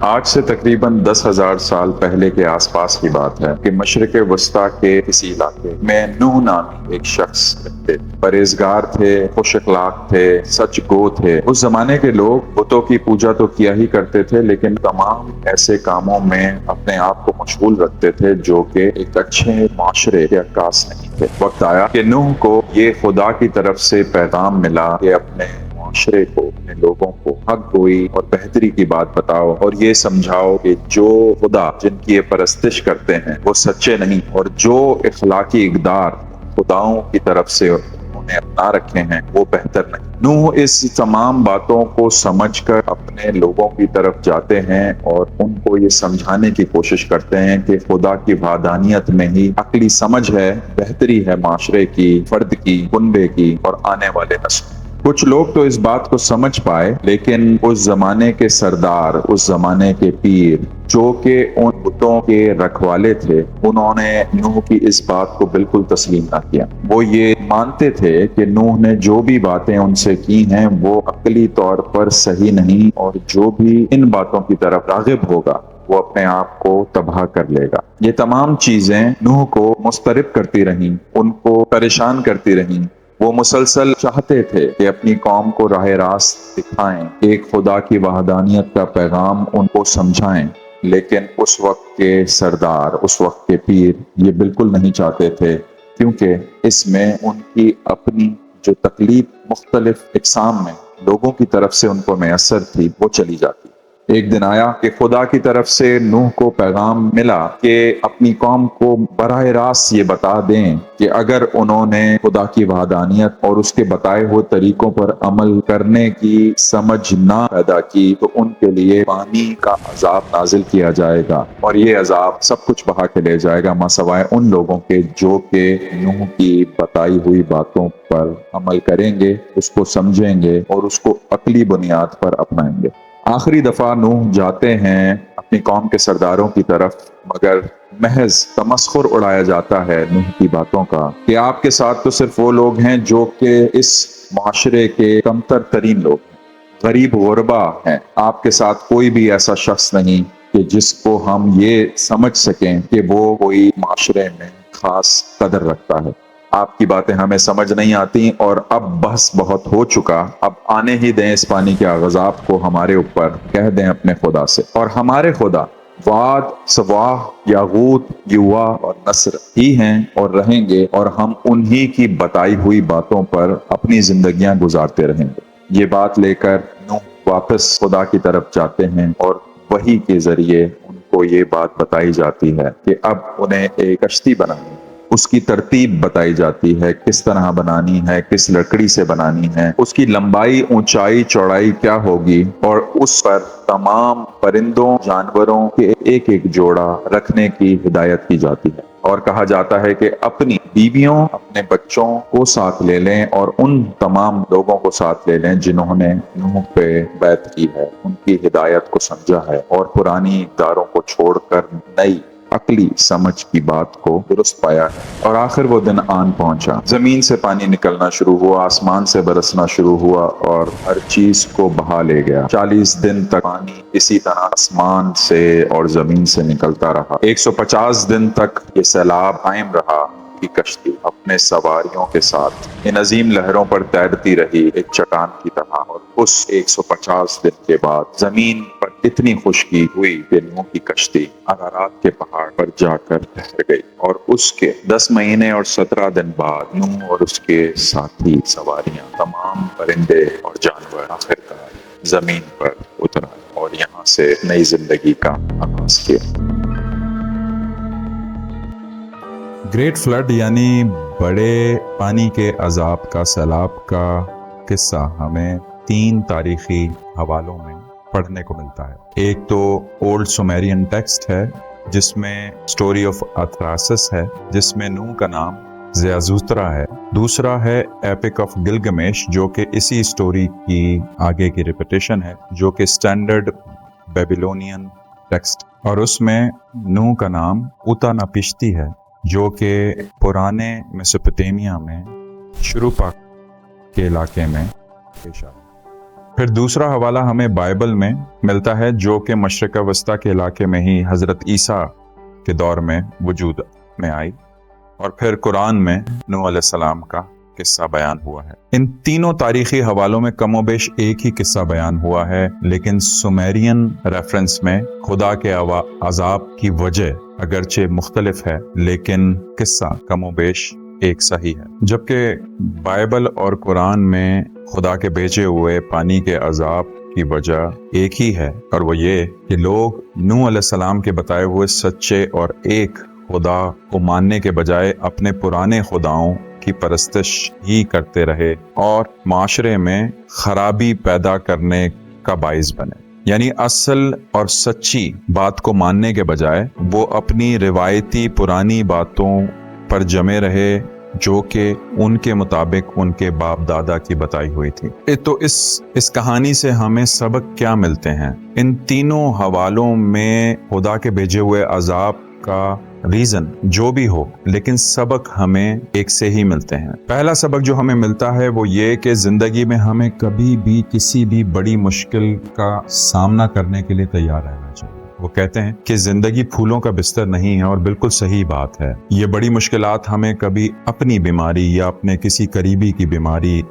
آج سے تقریباً دس ہزار سال پہلے کے آس پاس کی بات ہے کہ مشرق وسطی کے کسی علاقے میں نوح نامی ایک شخص رہتے پرہیزگار تھے، خوش اخلاق تھے، سچ گو تھے۔ اس زمانے کے لوگ بتوں کی پوجا تو کیا ہی کرتے تھے، لیکن تمام ایسے کاموں میں اپنے آپ کو مشغول رکھتے تھے، جو کہ ایک اچھے معاشرے کے عکاس نہیں تھے۔ وقت آیا کہ نوح کو یہ خدا کی طرف سے پیغام ملا کہ اپنے معاشرے کو اپنے لوگوں کو حق گوئی اور بہتری کی بات بتاؤ اور یہ سمجھاؤ کہ جو خدا جن کی یہ پرستش کرتے ہیں وہ سچے نہیں اور جو اخلاقی اقدار خداؤں کی طرف سے انہوں نے اپنا رکھے ہیں وہ بہتر نہیں۔ نوح اس تمام باتوں کو سمجھ کر اپنے لوگوں کی طرف جاتے ہیں اور ان کو یہ سمجھانے کی کوشش کرتے ہیں کہ خدا کی وادانیت میں ہی عقلی سمجھ ہے، بہتری ہے معاشرے کی، فرد کی کنبے کی اور آنے والے نسل کچھ لوگ تو اس بات کو سمجھ پائے، لیکن اس زمانے کے سردار، اس زمانے کے پیر، جو کہ ان بتوں کے رکھوالے تھے، انہوں نے نوح کی اس بات کو بالکل تسلیم نہ کیا۔ وہ یہ مانتے تھے کہ نوح نے جو بھی باتیں ان سے کی ہیں، وہ عقلی طور پر صحیح نہیں، اور جو بھی ان باتوں کی طرف راغب ہوگا، وہ اپنے آپ کو تباہ کر لے گا۔ یہ تمام چیزیں نوح کو مسترب کرتی رہیں، ان کو پریشان کرتی رہیں۔ وہ مسلسل چاہتے تھے کہ اپنی قوم کو راہ راست دکھائیں، ایک خدا کی وحدانیت کا پیغام ان کو سمجھائیں۔ لیکن اس وقت کے سردار، اس وقت کے پیر یہ بالکل نہیں چاہتے تھے، کیونکہ اس میں ان کی اپنی جو تکلیف مختلف اقسام میں لوگوں کی طرف سے ان کو میسر تھی، وہ چلی جاتی۔ ایک دن آیا کہ خدا کی طرف سے نوح کو پیغام ملا کہ اپنی قوم کو براہ راست یہ بتا دیں کہ اگر انہوں نے خدا کی وحدانیت اور اس کے بتائے ہوئے طریقوں پر عمل کرنے کی سمجھ نہ پیدا کی تو ان کے لیے پانی کا عذاب نازل کیا جائے گا اور یہ عذاب سب کچھ بہا کے لے جائے گا سوائے ان لوگوں کے جو کہ نوح کی بتائی ہوئی باتوں پر عمل کریں گے، اس کو سمجھیں گے اور اس کو عقلی بنیاد پر اپنائیں گے۔ آخری دفعہ نوح جاتے ہیں اپنی قوم کے سرداروں کی طرف، مگر محض تمسخر اڑایا جاتا ہے نوح کی باتوں کا۔ کہ آپ کے ساتھ تو صرف وہ لوگ ہیں جو کہ اس معاشرے کے کمتر ترین لوگ ہیں۔ غریب غربا ہیں۔ آپ کے ساتھ کوئی بھی ایسا شخص نہیں کہ جس کو ہم یہ سمجھ سکیں کہ وہ کوئی معاشرے میں خاص قدر رکھتا ہے۔ آپ کی باتیں ہمیں سمجھ نہیں آتی اور اب بحث بہت ہو چکا، اب آنے ہی دیں اس پانی کے آغذاب کو ہمارے اوپر کہہ دیں اپنے خدا سے۔ اور ہمارے خدا واد سواہ یاغوت یوا اور نصر ہی ہیں اور رہیں گے اور ہم انہی کی بتائی ہوئی باتوں پر اپنی زندگیاں گزارتے رہیں گے۔ یہ بات لے کر نوح واپس خدا کی طرف جاتے ہیں اور وہی کے ذریعے ان کو یہ بات بتائی جاتی ہے کہ اب انہیں ایک کشتی بنانی اس کی ترتیب بتائی جاتی ہے، کس طرح بنانی ہے، کس لکڑی سے بنانی ہے، اس کی لمبائی، اونچائی، چوڑائی کیا ہوگی، اور اس پر تمام پرندوں، جانوروں کے ایک ایک جوڑا رکھنے کی ہدایت کی جاتی ہے۔ اور کہا جاتا ہے کہ اپنی بیویوں، اپنے بچوں کو ساتھ لے لیں اور ان تمام لوگوں کو ساتھ لے لیں جنہوں نے نوح پہ بیت کی ہے۔ ان کی ہدایت کو سمجھا ہے اور پرانی اداروں کو چھوڑ کر نئی عقلی سمجھ کی بات کو درست پایا اور آخر وہ دن آن پہنچا۔ زمین سے پانی نکلنا شروع ہوا، آسمان سے برسنا شروع ہوا اور ہر چیز کو بہا لے گیا۔ چالیس دن تک پانی اسی طرح آسمان سے اور زمین سے نکلتا رہا۔ ایک سو پچاس دن تک یہ سیلاب قائم رہا۔ کی کشتی اپنے سواریوں کے ساتھ۔ ان عظیم لہروں پر تیرتی رہی ایک چٹان کی طرح اور اس ایک سو پچاس دن کے بعد زمین پر اتنی خشکی ہوئی کہ نو کی کشتی اگارات کے پہاڑ پر جا کر ٹھہر گئی اور اس کے دس مہینے اور سترہ دن بعد نو اور اس کے ساتھی سواریاں تمام پرندے اور جانور آخرکار زمین پر اترا اور یہاں سے نئی زندگی کا آغاز کیا۔ گریٹ فلڈ یعنی بڑے پانی کے عذاب کا، سیلاب کا قصہ ہمیں تین تاریخی حوالوں میں پڑھنے کو ملتا ہے۔ ایک تو اولڈ سومیرین ٹیکسٹ ہے، جس میں سٹوری آف اتراسس ہے، جس میں نو کا نام زیازوترا ہے۔ دوسرا ہے ایپک آف گلگمیش جو کہ اسی سٹوری کی آگے کی ریپٹیشن ہے، جو کہ اسٹینڈرڈ بیبیلونین ٹیکسٹ اور اس میں نو کا نام اتا نپشتی ہے۔ جو کہ پرانے میسوپوٹیمیا میں شروع پاک کے علاقے میں پیش آئے۔ پھر دوسرا حوالہ ہمیں بائبل میں ملتا ہے، جو کہ مشرق وسطی کے علاقے میں ہی حضرت عیسیٰ کے دور میں وجود میں آئی۔ اور پھر قرآن میں نو علیہ السلام کا قصہ بیان ہوا ہے۔ ان تینوں تاریخی حوالوں میں کم و بیش ایک ہی قصہ بیان ہوا ہے، لیکن سومیرین ریفرنس میں خدا کے عذاب کی وجہ اگرچہ مختلف ہے، لیکن قصہ کم و بیش ایک صحیح ہے۔ جبکہ بائبل اور قرآن میں خدا کے بیچے ہوئے پانی کے عذاب کی وجہ ایک ہی ہے، اور وہ یہ کہ لوگ نو علیہ السلام کے بتائے ہوئے سچے اور ایک خدا کو ماننے کے بجائے اپنے پرانے خداؤں کی پرستش ہی کرتے رہے اور معاشرے میں خرابی پیدا کرنے کا باعث بنے۔ یعنی اصل اور سچی بات کو ماننے کے بجائے وہ اپنی روایتی پرانی باتوں پر جمے رہے جو کہ ان کے مطابق ان کے باپ دادا کی بتائی ہوئی تھی۔ تو اس اس کہانی سے ہمیں سبق کیا ملتے ہیں؟ ان تینوں حوالوں میں خدا کے بھیجے ہوئے عذاب کا ریزن جو بھی ہو، لیکن سبق ہمیں ایک سے ہی ملتے ہیں۔ پہلا سبق جو ہمیں ملتا ہے وہ یہ کہ زندگی میں ہمیں کبھی بھی کسی بھی بڑی مشکل کا سامنا کرنے کے لیے تیار رہنا چاہیے۔ وہ کہتے ہیں کہ زندگی پھولوں کا بستر نہیں ہے اور بالکل صحیح بات ہے۔ یہ بڑی مشکلات ہمیں کبھی اپنی بیماری یا اپنے کسی قریبی کی بیماری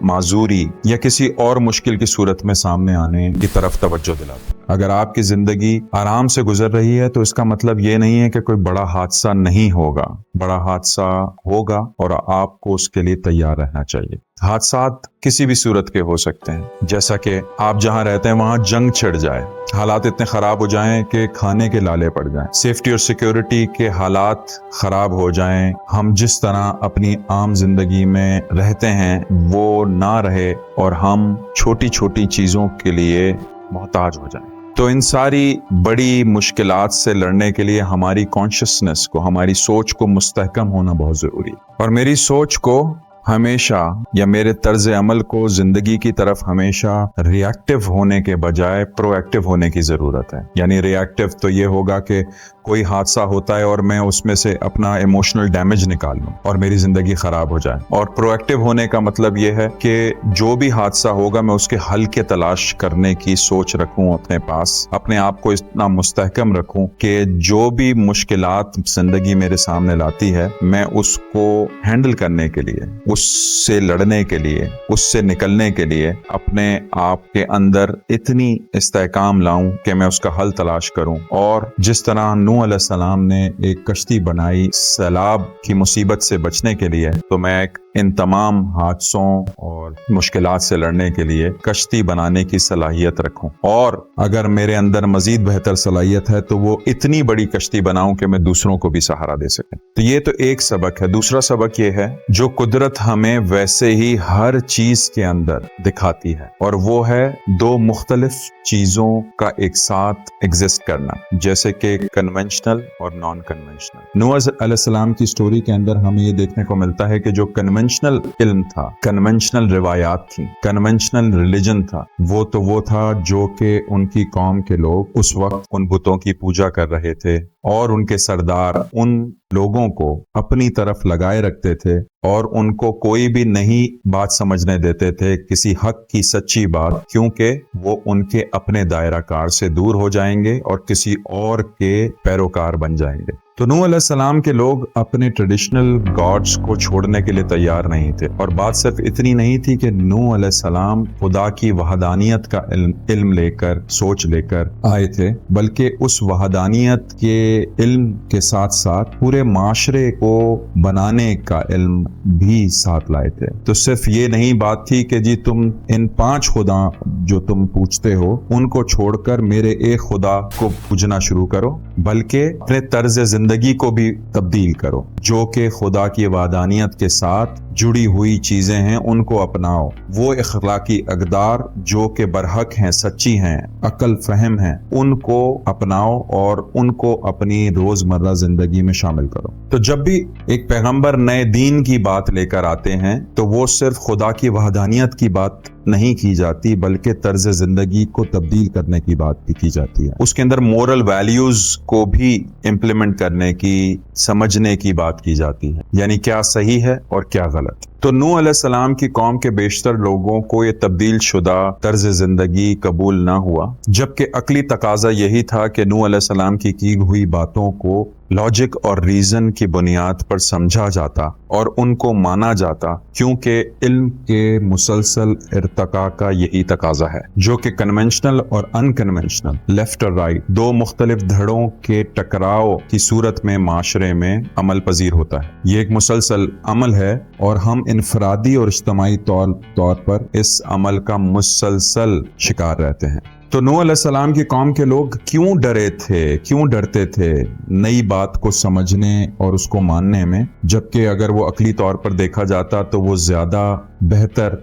معذوری یا کسی اور مشکل کی صورت میں سامنے آنے کی طرف توجہ دلاتے اگر آپ کی زندگی آرام سے گزر رہی ہے، تو اس کا مطلب یہ نہیں ہے کہ کوئی بڑا حادثہ نہیں ہوگا۔ بڑا حادثہ ہوگا اور آپ کو اس کے لیے تیار رہنا چاہیے۔ حادثات کسی بھی صورت کے ہو سکتے ہیں۔ جیسا کہ آپ جہاں رہتے ہیں، وہاں جنگ چھڑ جائے۔ حالات اتنے خراب ہو جائیں کہ کھانے کے لالے پڑ جائیں۔ سیفٹی اور سیکیورٹی کے حالات خراب ہو جائیں۔ ہم جس طرح اپنی عام زندگی میں رہتے ہیں، وہ نہ رہے اور ہم چھوٹی چھوٹی چیزوں کے لیے محتاج ہو جائیں۔ تو ان ساری بڑی مشکلات سے لڑنے کے لیے ہماری کانشیسنس کو، ہماری سوچ کو مستحکم ہونا بہت ضروری اور میری سوچ کو ہمیشہ یا میرے طرز عمل کو زندگی کی طرف ہمیشہ ری ہونے کے بجائے پرو ایکٹیو ہونے کی ضرورت ہے۔ یعنی ری ایکٹیو تو یہ ہوگا کہ کوئی حادثہ ہوتا ہے اور میں اس میں سے اپنا ایموشنل ڈیمیج نکال لوں اور میری زندگی خراب ہو جائے۔ اور پرو ایکٹیو ہونے کا مطلب یہ ہے کہ جو بھی حادثہ ہوگا میں اس کے حل کے تلاش کرنے کی سوچ رکھوں، اپنے پاس، اپنے آپ کو اتنا مستحکم رکھوں کہ جو بھی مشکلات زندگی میرے سامنے لاتی ہے، میں اس کو ہینڈل کرنے کے لیے، اس سے لڑنے کے لیے، اس سے نکلنے کے لیے اپنے آپ کے اندر اتنی استحکام لاؤں کہ میں اس کا حل تلاش کروں۔ اور جس طرح نو علیہ السلام نے ایک کشتی بنائی سیلاب کی مصیبت سے بچنے کے لیے، تو میں ایک ان تمام حادثوں اور مشکلات سے لڑنے کے لیے کشتی بنانے کی صلاحیت رکھوں۔ اور اگر میرے اندر مزید بہتر صلاحیت ہے، تو وہ اتنی بڑی کشتی بناؤں کہ میں دوسروں کو بھی سہارا دے سکیں تو یہ تو ایک سبق ہے۔ دوسرا سبق یہ ہے، جو قدرت ہمیں ویسے ہی ہر چیز کے اندر دکھاتی ہے اور وہ ہے دو مختلف چیزوں کا ایک ساتھ ایگزسٹ کرنا، جیسے کہ کنونشنل اور نان کنونشنل نوز علیہ السلام کی سٹوری کے اندر ہمیں یہ دیکھنے کو ملتا ہے کہ جو کنونشنل علم تھا کنونشنل روایات تھی کنونشنل ریلیجن تھا، وہ تو وہ تھا جو کہ ان کی قوم کے لوگ اس وقت ان بتوں کی پوجا کر رہے تھے اور ان کے سردار، ان لوگوں کو اپنی طرف لگائے رکھتے تھے اور ان کو کوئی بھی نہیں بات سمجھنے دیتے تھے کسی حق کی سچی بات، کیونکہ وہ ان کے اپنے دائرہ کار سے دور ہو جائیں گے اور کسی اور کے پیروکار بن جائیں گے۔ تو نو علیہ السلام کے لوگ اپنے ٹریڈیشنل گاڈز کو چھوڑنے کے لیے تیار نہیں تھے۔ اور بات صرف اتنی نہیں تھی کہ نو علیہ السلام خدا کی وحدانیت کا علم علم لے کر، سوچ لے کر آئے تھے، بلکہ اس وحدانیت کے علم کے ساتھ ساتھ پورے معاشرے کو بنانے کا علم بھی ساتھ لائے تھے۔ تو صرف یہ نہیں، بات تھی کہ جی تم ان پانچ خدا جو تم پوچھتے ہو، ان کو چھوڑ کر میرے ایک خدا کو پوجنا شروع کرو، بلکہ اپنے طرز زندگی کو بھی تبدیل کرو، جو کہ خدا کی وادانیت کے ساتھ جڑی ہوئی چیزیں ہیں، ان کو اپناؤ۔ وہ اخلاقی اقدار جو کہ برحق ہیں، سچی ہیں، عقل فہم ہیں، ان کو اپناؤ اور ان کو اپنی روز مرہ زندگی میں شامل کرو۔ تو جب بھی ایک پیغمبر نئے دین کی بات لے کر آتے ہیں، تو وہ صرف خدا کی وحدانیت کی بات نہیں کی جاتی، بلکہ طرز زندگی کو تبدیل کرنے کی بات بھی کی جاتی ہے۔ اس کے اندر مورل ویلیوز کو بھی امپلیمنٹ کرنے کی، سمجھنے کی بات کی جاتی ہے۔ یعنی کیا صحیح ہے اور کیا غلط۔ ধন্যবাদ تو نو علیہ السلام کی قوم کے بیشتر لوگوں کو یہ تبدیل شدہ طرز زندگی قبول نہ ہوا، جبکہ عقلی تقاضا یہی تھا کہ نو علیہ السلام کی کی ہوئی باتوں کو لاجک اور ریزن کی بنیاد پر سمجھا جاتا اور ان کو مانا جاتا، کیونکہ علم کے مسلسل ارتقاء کا یہی تقاضا ہے، جو کہ کنونشنل اور ان کنونشنل لیفٹ اور رائٹ دو مختلف دھڑوں کے ٹکراؤ کی صورت میں معاشرے میں عمل پذیر ہوتا ہے۔ یہ ایک مسلسل عمل ہے اور ہم انفرادی اور اجتماعی طور طور پر اس عمل کا مسلسل شکار رہتے ہیں۔ تو نو علیہ السلام کی قوم کے لوگ کیوں ڈرے تھے؟ کیوں ڈرتے تھے؟ نئی بات کو سمجھنے اور اس کو ماننے میں، جبکہ اگر وہ عقلی طور پر دیکھا جاتا تو وہ زیادہ بہتر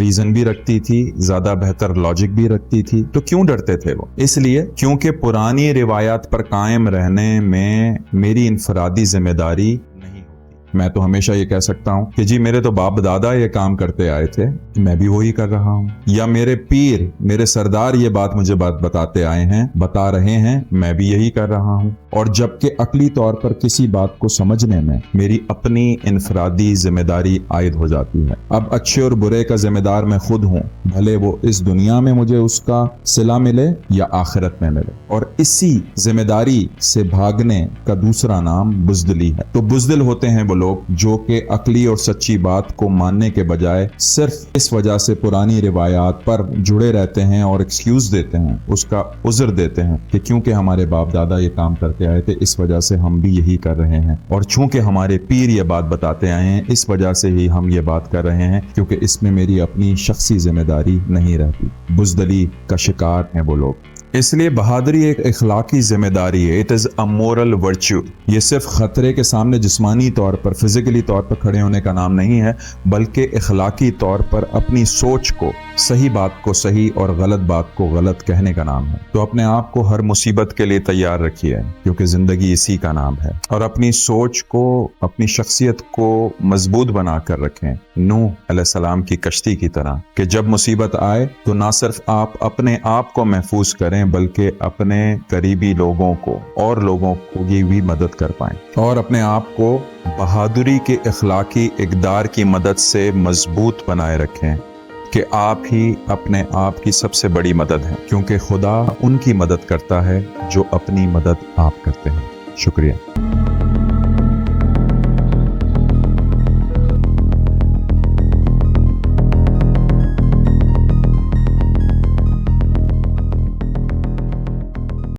ریزن بھی رکھتی تھی، زیادہ بہتر لاجک بھی رکھتی تھی۔ تو کیوں ڈرتے تھے وہ؟ اس لیے کیونکہ پرانی روایات پر قائم رہنے میں میری انفرادی ذمہ داری میں تو ہمیشہ یہ کہہ سکتا ہوں کہ جی میرے تو باپ دادا یہ کام کرتے آئے تھے، میں بھی وہی کر رہا ہوں۔ یا میرے پیر، میرے سردار یہ بات مجھے بات بتاتے آئے ہیں، بتا رہے ہیں، میں بھی یہی کر رہا ہوں۔ اور جبکہ عقلی طور پر کسی بات کو سمجھنے میں میری اپنی انفرادی ذمہ داری عائد ہو جاتی ہے۔ اب اچھے اور برے کا ذمہ دار میں خود ہوں، بھلے وہ اس دنیا میں مجھے اس کا صلہ ملے یا آخرت میں ملے۔ اور اسی ذمہ داری سے بھاگنے کا دوسرا نام بزدلی ہے۔ تو بزدل ہوتے ہیں وہ لوگ لوگ جو کہ عقلی اور سچی بات کو ماننے کے بجائے صرف اس وجہ سے پرانی روایات پر جڑے رہتے ہیں اور ایکسکیوز دیتے ہیں، اس کا عذر دیتے ہیں کہ کیونکہ ہمارے باپ دادا یہ کام کرتے آئے تھے، اس وجہ سے ہم بھی یہی کر رہے ہیں۔ اور چونکہ ہمارے پیر یہ بات بتاتے آئے ہیں، اس وجہ سے ہی ہم یہ بات کر رہے ہیں کیونکہ اس میں میری اپنی شخصی ذمہ داری نہیں رہتی۔ بزدلی کا شکار ہیں وہ لوگ۔ اس لیے بہادری ایک اخلاقی ذمہ داری ہے۔ It is a moral virtue یہ صرف خطرے کے سامنے جسمانی طور پر فزیکلی طور پر کھڑے ہونے کا نام نہیں ہے، بلکہ اخلاقی طور پر اپنی سوچ کو، صحیح بات کو صحیح اور غلط بات کو غلط کہنے کا نام ہے۔ تو اپنے آپ کو ہر مصیبت کے لیے تیار رکھیے، کیونکہ زندگی اسی کا نام ہے۔ اور اپنی سوچ کو، اپنی شخصیت کو مضبوط بنا کر رکھیں۔ نو علیہ السلام کی کشتی کی طرح کہ جب مصیبت آئے تو نہ صرف آپ اپنے آپ کو محفوظ کریں بلکہ اپنے قریبی لوگوں کو اور لوگوں کو کی بھی مدد کر پائیں اور اپنے آپ کو بہادری کے اخلاقی اقدار کی مدد سے مضبوط بنائے رکھیں کہ آپ ہی اپنے آپ کی سب سے بڑی مدد ہے کیونکہ خدا ان کی مدد کرتا ہے جو اپنی مدد آپ کرتے ہیں۔ شکریہ۔